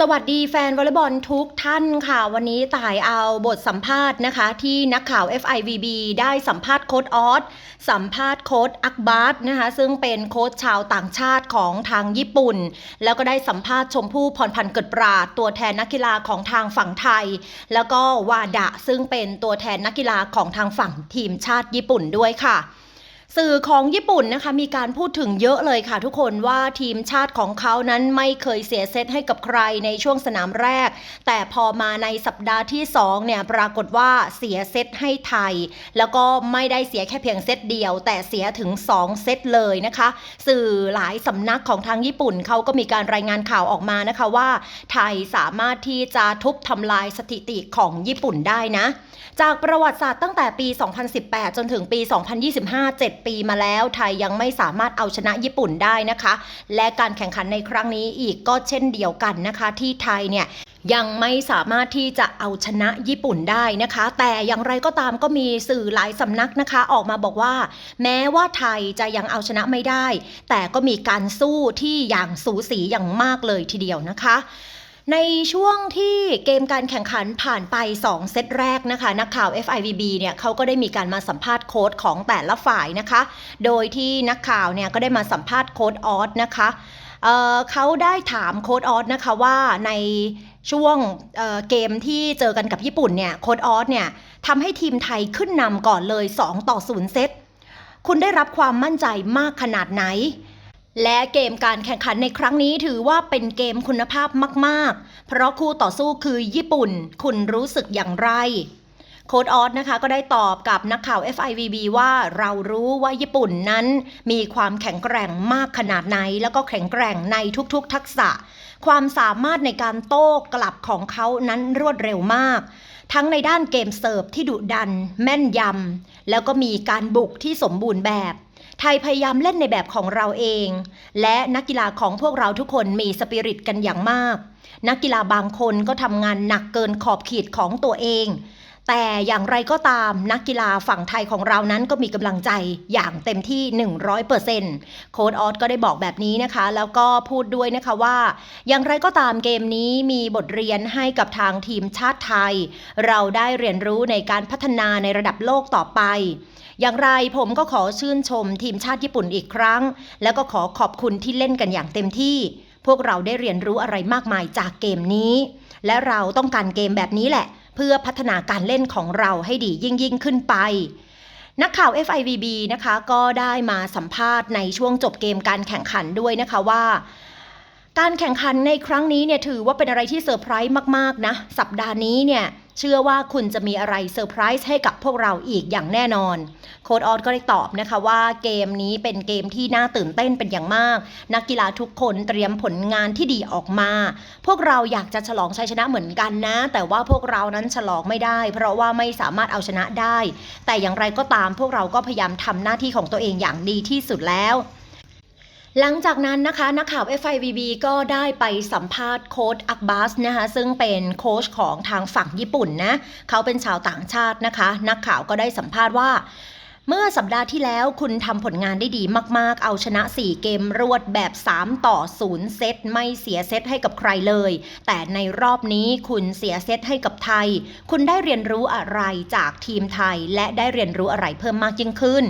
สวัสดีแฟนวอลเลย์บอลทุกท่านค่ะ วันนี้ต่ายเอาบทสัมภาษณ์นะคะ ที่นักข่าว FIVB ได้สัมภาษณ์โค้ดออสสัมภาษณ์โค้ดอักบาสนะคะ ซึ่งเป็นโค้ชชาวต่างชาติของทางญี่ปุ่น แล้วก็ได้สัมภาษณ์ชมพู่พรพันธ์เกิดปราด ตัวแทนนักกีฬาของทางฝั่งไทย แล้วก็วาดะซึ่งเป็นตัวแทนนักกีฬาของทางฝั่งทีมชาติญี่ปุ่นด้วยค่ะ สื่อของญี่ปุ่นนะคะมีการพูดถึงเยอะเลยค่ะทุกคนว่าทีมชาติของเขานั้นไม่เคยเสียเซตให้กับใครในช่วงสนามแรก แต่พอมาในสัปดาห์ที่2เนี่ยปรากฏว่าเสียเซตให้ไทย แล้วก็ไม่ได้เสียแค่เพียงเซตเดียว แต่เสียถึง 2 เซตเลยนะคะ สื่อหลายสำนักของทางญี่ปุ่นเขาก็มีการรายงานข่าวออกมานะคะว่า ไทยสามารถที่จะทุบทำลายสถิติของญี่ปุ่นได้นะ จากประวัติศาสตร์ตั้งแต่ปี 2018 จนถึงปี 2025 7ปีมาแล้ว ไทยยังไม่สามารถเอาชนะญี่ปุ่นได้นะคะ และการแข่งขันในครั้งนี้อีกก็เช่นเดียวกันนะคะ ที่ไทยเนี่ยยังไม่สามารถที่จะเอาชนะญี่ปุ่นได้นะคะ แต่อย่างไรก็ตามก็มีสื่อหลายสำนักนะคะ ออกมาบอกว่า แม้ว่าไทยจะยังเอาชนะไม่ได้ แต่ก็มีการสู้ที่อย่างสูสีอย่างมากเลยทีเดียวนะคะ ในช่วงที่เกมการแข่งขันผ่านไป 2 เซตแรกนะคะ นักข่าว FIVB เนี่ยเขาก็ได้มีการมาสัมภาษณ์โค้ดของแต่ละฝ่ายนะคะ โดยที่นักข่าวเนี่ยก็ได้มาสัมภาษณ์โค้ดออสนะคะเเขาได้ถามโค้ดออสนะคะว่าในช่วงเเกมที่เจอกันกับญี่ปุ่นเนี่ยโค้ดออสเนี่ยทำให้ทีมไทยขึ้นนำก่อนเลย 2 ต่อ 0 เซตคุณได้รับความมั่นใจมากขนาดไหน และเกมการแข่งขันในครั้งนี้ถือว่าเป็นเกมคุณภาพมาก ๆ เพราะคู่ต่อสู้คือญี่ปุ่น คุณรู้สึกอย่างไร โค้ดออสนะคะก็ได้ตอบกับนักข่าว FIVB ว่าเรารู้ว่าญี่ปุ่นนั้นมีความแข็งแกร่งมากขนาดไหน แล้วก็แข็งแกร่งในทุกๆ ทักษะ ความสามารถในการโต้กลับของเขานั้นรวดเร็วมาก ทั้งในด้านเกมเสิร์ฟที่ดุดัน แม่นยำแล้วก็มีการบุกที่สมบูรณ์แบบ ไทยพยายามเล่นในแบบของเราเอง และนักกีฬาของพวกเราทุกคนมีสปิริตกันอย่างมาก นักกีฬาบางคนก็ทำงานหนักเกินขอบขีดของตัวเอง แต่อย่างไรก็ตามนักกีฬาฝั่งไทยของเรานั้นก็มีกำลังใจอย่างเต็มที่ 100%โค้ดออสก็ได้บอกแบบนี้นะคะ แล้วก็พูดด้วยนะคะว่า อย่างไรก็ตามเกมนี้มีบทเรียนให้กับทางทีมชาติไทย เราได้เรียนรู้ในการพัฒนาในระดับโลกต่อไป อย่างไรผมก็ขอชื่นชมทีมชาติญี่ปุ่นอีกครั้ง แล้วก็ขอขอบคุณที่เล่นกันอย่างเต็มที่ พวกเราได้เรียนรู้อะไรมากมายจากเกมนี้ และเราต้องการเกมแบบนี้แหละ เพื่อพัฒนาการเล่นของเราให้ดียิ่งยิ่งขึ้นไปนักข่าว FIVB นะคะก็ได้มาสัมภาษณ์ในช่วงจบเกมการแข่งขันด้วยนะคะว่า การแข่งขันในครั้งนี้เนี่ยถือว่าเป็นอะไรที่เซอร์ไพรส์มาก ๆ นะ สัปดาห์นี้เนี่ย เชื่อว่าคุณจะมีอะไรเซอร์ไพรส์ให้กับพวกเราอีกอย่างแน่นอน โค้ดออสก็ได้ตอบนะคะว่าเกมนี้เป็นเกมที่น่าตื่นเต้นเป็นอย่างมาก นักกีฬาทุกคนเตรียมผลงานที่ดีออกมา พวกเราอยากจะฉลองชัยชนะเหมือนกันนะ แต่ว่าพวกเรานั้นฉลองไม่ได้ เพราะว่าไม่สามารถเอาชนะได้ แต่อย่างไรก็ตามพวกเราก็พยายามทำหน้าที่ของตัวเองอย่างดีที่สุดแล้ว หลังจากนั้นนะคะนักข่าว FIVB ก็ได้ไปสัมภาษณ์โค้ชอักบาสนะคะซึ่งเป็นโค้ชของทางฝั่งญี่ปุ่นนะเขาเป็นชาวต่างชาตินะคะ นักข่าวก็ได้สัมภาษณ์ว่าเมื่อสัปดาห์ที่แล้วคุณทำผลงานได้ดีมาก ๆ เอาชนะ 4 เกมรวดแบบ 3 ต่อ 0 เซต ไม่เสียเซตให้กับใครเลย แต่ในรอบนี้คุณเสียเซตให้กับไทย คุณได้เรียนรู้อะไรจากทีมไทย และได้เรียนรู้อะไรเพิ่มมากยิ่งขึ้น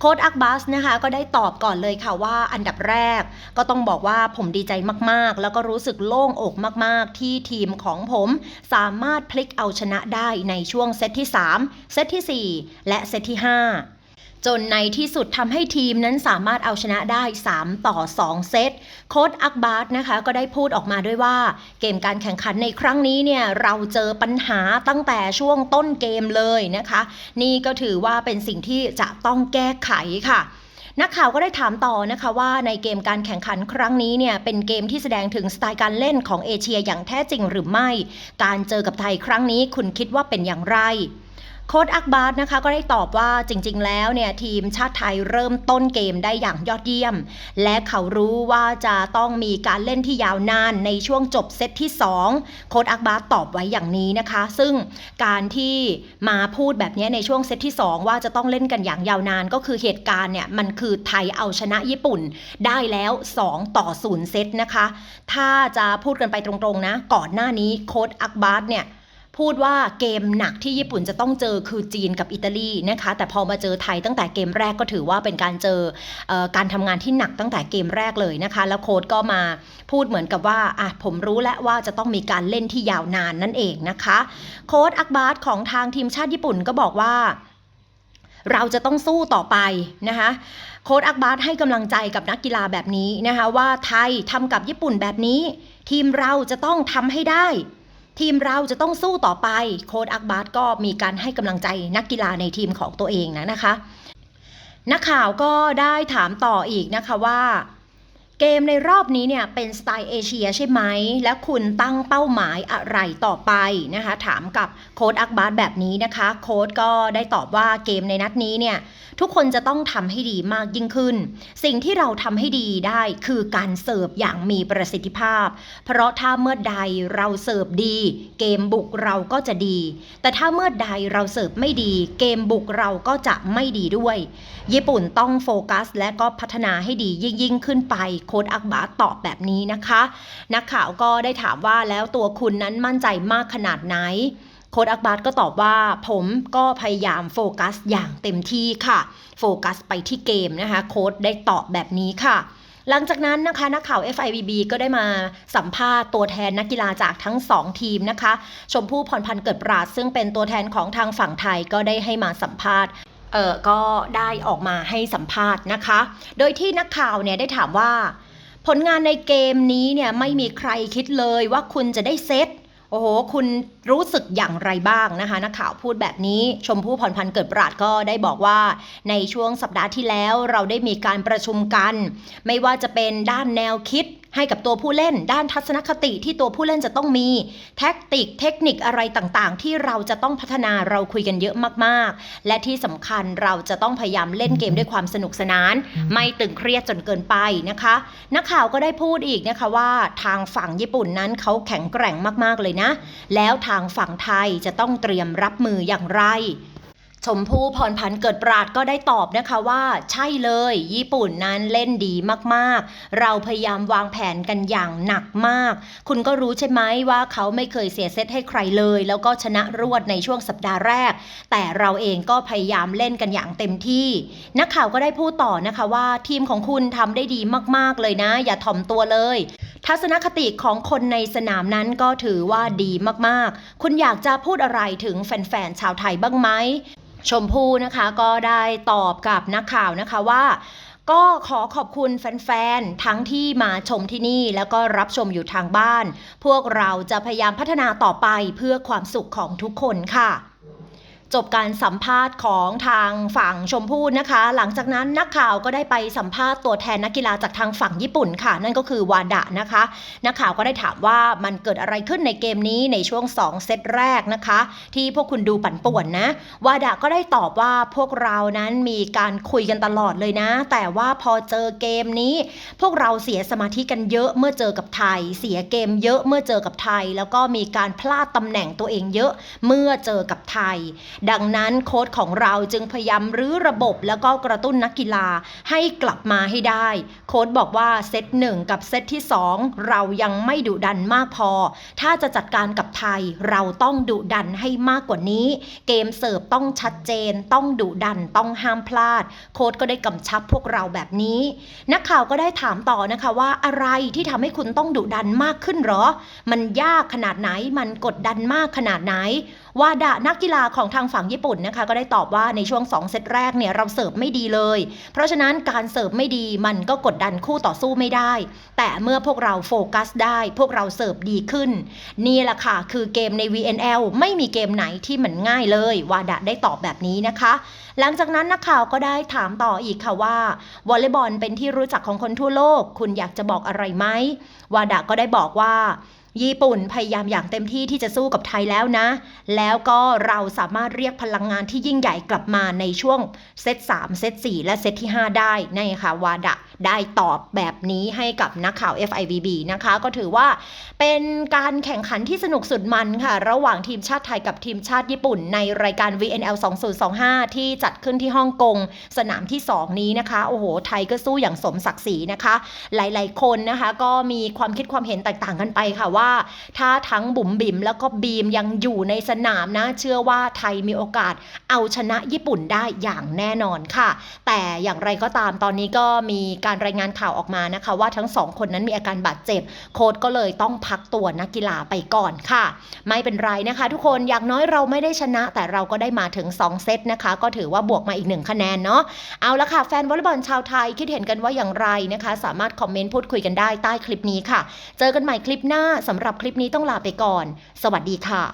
โค้ดอักบัสนะคะก็ได้ตอบก่อนเลยค่ะว่าอันดับแรก ก็ต้องบอกว่าผมดีใจมากๆ แล้วก็รู้สึกโล่งอกมากๆ ที่ทีมของผมสามารถพลิกเอาชนะได้ในช่วงเซตที่ 3 เซตทีสี่4 และเซตที่ 5 จนในที่สุดทำให้ทีมนั้นสามารถเอาชนะได้ 3 ต่อ 2 เซต โค้ดอักบาสนะคะ ก็ได้พูดออกมาด้วยว่า เกมการแข่งขันในครั้งนี้เนี่ย เราเจอปัญหาตั้งแต่ช่วงต้นเกมเลยนะคะ นี่ก็ถือว่าเป็นสิ่งที่จะต้องแก้ไขค่ะนักข่าวก็ได้ถามต่อนะคะว่าในเกมการแข่งขันครั้งนี้เนี่ยเป็นเกมที่แสดงถึงสไตล์การเล่นของเอเชียอย่างแท้จริงหรือไม่ การเจอกับไทยครั้งนี้คุณคิดว่าเป็นอย่างไร โค้ดอักบาร์นะคะก็ได้ตอบว่าจริงๆ แล้วเนี่ยทีมชาติไทยเริ่มต้นเกมได้อย่างยอดเยี่ยม และเขารู้ว่าจะต้องมีการเล่นที่ยาวนานในช่วงจบเซตที่ 2 โค้ดอักบาร์ตอบไว้อย่างนี้นะคะ ซึ่งการที่มาพูดแบบนี้ในช่วงเซตที่ 2 ว่าจะต้องเล่นกันอย่างยาวนานก็คือเหตุการณ์เนี่ยมันคือไทยเอาชนะญี่ปุ่น ได้แล้ว 2 ต่อ 0 เซตนะคะ ถ้าจะพูดกันไปตรงๆนะก่อนหน้านี้โค้ดอักบาร์เนี่ย พูดว่าเกมหนักที่ญี่ปุ่นจะต้องเจอคือจีนกับอิตาลีนะคะ แต่พอมาเจอไทยตั้งแต่เกมแรกก็ถือว่าเป็นการเจออการทำงานที่หนักตั้งแต่เกมแรกเลยนะคะ แล้วโค้ดก็มาพูดเหมือนกับว่าอะผมรู้แล้วว่าจะต้องมีการเล่นที่ยาวนานนั่นเองนะคะ โค้ดอักบาร์ของทางทีมชาติญี่ปุ่นก็บอกว่าเราจะต้องสู้ต่อไปนะคะโค้ดอักบาร์ให้กำลังใจกับนักกีฬาแบบนี้นะคะว่าไทยทำกับญี่ปุ่นแบบนี้ ทีมเราจะต้องทำให้ได้ ทีมเราจะต้องสู้ต่อไป โค้ดอักบาร์ก็มีการให้กำลังใจนักกีฬาในทีมของตัวเองนะนะคะ นักข่าวก็ได้ถามต่ออีกนะคะว่า เกมในรอบนี้เนี่ยเป็นสไตล์เอเชียใช่ไหม และคุณตั้งเป้าหมายอะไรต่อไปนะคะ ถามกับโค้ดอักบาร์แบบนี้นะคะ โค้ดก็ได้ตอบว่าเกมในนัดนี้เนี่ยทุกคนจะต้องทำให้ดีมากยิ่งขึ้น สิ่งที่เราทำให้ดีได้คือการเสิร์ฟอย่างมีประสิทธิภาพ เพราะถ้าเมื่อใดเราเสิร์ฟดี เกมบุกเราก็จะดี แต่ถ้าเมื่อใดเราเสิร์ฟไม่ดี เกมบุกเราก็จะไม่ดีด้วย ญี่ปุ่นต้องโฟกัส และก็พัฒนาให้ดียิ่งยิ่งขึ้นไปโค้ดอักบาตอบแบบนี้นะคะ นักข่าวก็ได้ถามว่าแล้วตัวคุณนั้นมั่นใจมากขนาดไหนโค้ดอักบาร์ก็ตอบว่าผมก็พยายามโฟกัสอย่างเต็มที่ค่ะ โฟกัสไปที่เกมนะคะ โค้ดได้ตอบแบบนี้ค่ะ หลังจากนั้นนะคะนักข่าว FIVB ก็ได้มาสัมภาษณ์ตัวแทนนักกีฬาจากทั้ง 2 ทีมนะคะ ชมพู่พรพันธ์เกิดปราดซึ่งเป็นตัวแทนของทางฝั่งไทยก็ได้ให้มาสัมภาษณ์ เออก็ได้ออกมาให้สัมภาษณ์นะคะ โดยที่นักข่าวเนี่ยได้ถามว่า ผลงานในเกมนี้เนี่ยไม่มีใครคิดเลยว่าคุณจะได้เซตโอ้โห คุณรู้สึกอย่างไรบ้างนะคะ นักข่าวพูดแบบนี้ ชมพู่พรพันธ์เกิดปราดก็ได้บอกว่า ในช่วงสัปดาห์ที่แล้วเราได้มีการประชุมกัน ไม่ว่าจะเป็นด้านแนวคิด ให้กับตัวผู้เล่นด้านทัศนคติที่ตัวผู้เล่นจะต้องมี แท็กติกเทคนิคอะไรต่างๆ ที่เราจะต้องพัฒนาเราคุยกันเยอะมากๆ และที่สำคัญเราจะต้องพยายามเล่นเกมด้วยความสนุกสนาน ไม่ตึงเครียดจนเกินไปนะคะ นักข่าวก็ได้พูดอีกนะคะว่าทางฝั่งญี่ปุ่นนั้นเขาแข็งแกร่งมากๆเลยนะ แล้วทางฝั่งไทยจะต้องเตรียมรับมืออย่างไร ชมพู่พรพันธ์เกิดปราดก็ได้ตอบนะคะว่าใช่เลย ญี่ปุ่นนั้นเล่นดีมากๆ เราพยายามวางแผนกันอย่างหนักมาก คุณก็รู้ใช่ไหมว่าเขาไม่เคยเสียเซตให้ใครเลย แล้วก็ชนะรวดในช่วงสัปดาห์แรก แต่เราเองก็พยายามเล่นกันอย่างเต็มที่ นักข่าวก็ได้พูดต่อนะคะว่าทีมของคุณทำได้ดีมากๆเลยนะ อย่าถ่อมตัวเลย ทัศนคติของคนในสนามนั้นก็ถือว่าดีมากๆ คุณอยากจะพูดอะไรถึงแฟนๆชาวไทยบ้างไหม ชมพู่นะคะก็ได้ตอบกับนักข่าวนะคะว่าก็ขอขอบคุณแฟนๆ ทั้งที่มาชมที่นี่แล้วก็รับชมอยู่ทางบ้าน พวกเราจะพยายามพัฒนาต่อไปเพื่อความสุขของทุกคนค่ะ จบการสัมภาษณ์ของทางฝั่งชมพู่นะคะ หลังจากนั้นนักข่าวก็ได้ไปสัมภาษณ์ตัวแทนนักกีฬาจากทางฝั่งญี่ปุ่นค่ะ นั่นก็คือวาดะนะคะ นักข่าวก็ได้ถามว่ามันเกิดอะไรขึ้นในเกมนี้ในช่วง 2 เซตแรกนะคะ ที่พวกคุณดูปั่นป่วนนะวาดะก็ได้ตอบว่าพวกเรานั้นมีการคุยกันตลอดเลยนะ แต่ว่าพอเจอเกมนี้ พวกเราเสียสมาธิกันเยอะเมื่อเจอกับไทย เสียเกมเยอะเมื่อเจอกับไทย แล้วก็มีการพลาดตำแหน่งตัวเองเยอะเมื่อเจอกับไทยดังนั้นโค้ชของเราจึงพยายามรื้อระบบแล้วก็กระตุ้นนักกีฬาให้กลับมาให้ได้ โค้ชบอกว่าเซตหนึ่งกับเซตที่ 2 เรายังไม่ดุดันมากพอ ถ้าจะจัดการกับไทยเราต้องดุดันให้มากกว่านี้ เกมเสิร์ฟต้องชัดเจน ต้องดุดันต้องห้ามพลาด โค้ชก็ได้กำชับพวกเราแบบนี้ นักข่าวก็ได้ถามต่อนะคะว่าอะไรที่ทำให้คุณต้องดุดันมากขึ้นหรอ มันยากขนาดไหนมันกดดันมากขนาดไหนวาดะนักกีฬาของทางฝั่งญี่ปุ่นนะคะก็ได้ตอบว่าในช่วง 2 เซตแรกเนี่ยเราเสิร์ฟไม่ดีเลย เพราะฉะนั้นการเสิร์ฟไม่ดีมันก็กดดันคู่ต่อสู้ไม่ได้ แต่เมื่อพวกเราโฟกัสได้ พวกเราเสิร์ฟดีขึ้น นี่แหละค่ะ คือเกมใน VNL ไม่มีเกมไหนที่มันง่ายเลยวาดะได้ตอบแบบนี้นะคะ หลังจากนั้นนักข่าวก็ได้ถามต่ออีกค่ะว่าวอลเลย์บอลเป็นที่รู้จักของคนทั่วโลก คุณอยากจะบอกอะไรไหมวาดะก็ได้บอกว่า ญี่ปุ่นพยายามอย่างเต็มที่ที่จะสู้กับไทยแล้วนะ แล้วก็เราสามารถเรียกพลังงานที่ยิ่งใหญ่กลับมาในช่วงเซต3 เซต4 และเซตที่ 5 ได้นี่ค่ะวาดะได้ตอบแบบนี้ให้กับนักข่าว FIVB นะคะ ก็ถือว่าเป็นการแข่งขันที่สนุกสุดมันค่ะ ระหว่างทีมชาติไทยกับทีมชาติญี่ปุ่น ในรายการ VNL 2025 ที่จัดขึ้นที่ฮ่องกงสนามที่ 2 นี้นะคะ โอ้โห ไทยก็สู้อย่างสมศักดิ์ศรีนะคะ หลายๆ คนนะคะ ก็มีความคิดความเห็นแตกต่างกันไปค่ะว่า ถ้าทั้งบุ๋มบิ๋มแล้วก็บีมยังอยู่ในสนามนะ เชื่อว่าไทยมีโอกาสเอาชนะญี่ปุ่นได้อย่างแน่นอนค่ะ แต่อย่างไรก็ตามตอนนี้ก็มีการรายงานข่าวออกมานะคะ ว่าทั้งสองคนนั้นมีอาการบาดเจ็บ โค้ชก็เลยต้องพักตัวนักกีฬาไปก่อนค่ะ ไม่เป็นไรนะคะ ทุกคนอย่างน้อยเราไม่ได้ชนะ แต่เราก็ได้มาถึง 2 เซตนะคะ ก็ถือว่าบวกมาอีก 1 คะแนนเนาะเอาละค่ะแฟนวอลเลย์บอลชาวไทยคิดเห็นกันว่าอย่างไรนะคะ สามารถคอมเมนต์พูดคุยกันได้ใต้คลิปนี้ค่ะ เจอกันใหม่คลิปหน้าสำหรับคลิปนี้ต้องลาไปก่อน สวัสดีค่ะ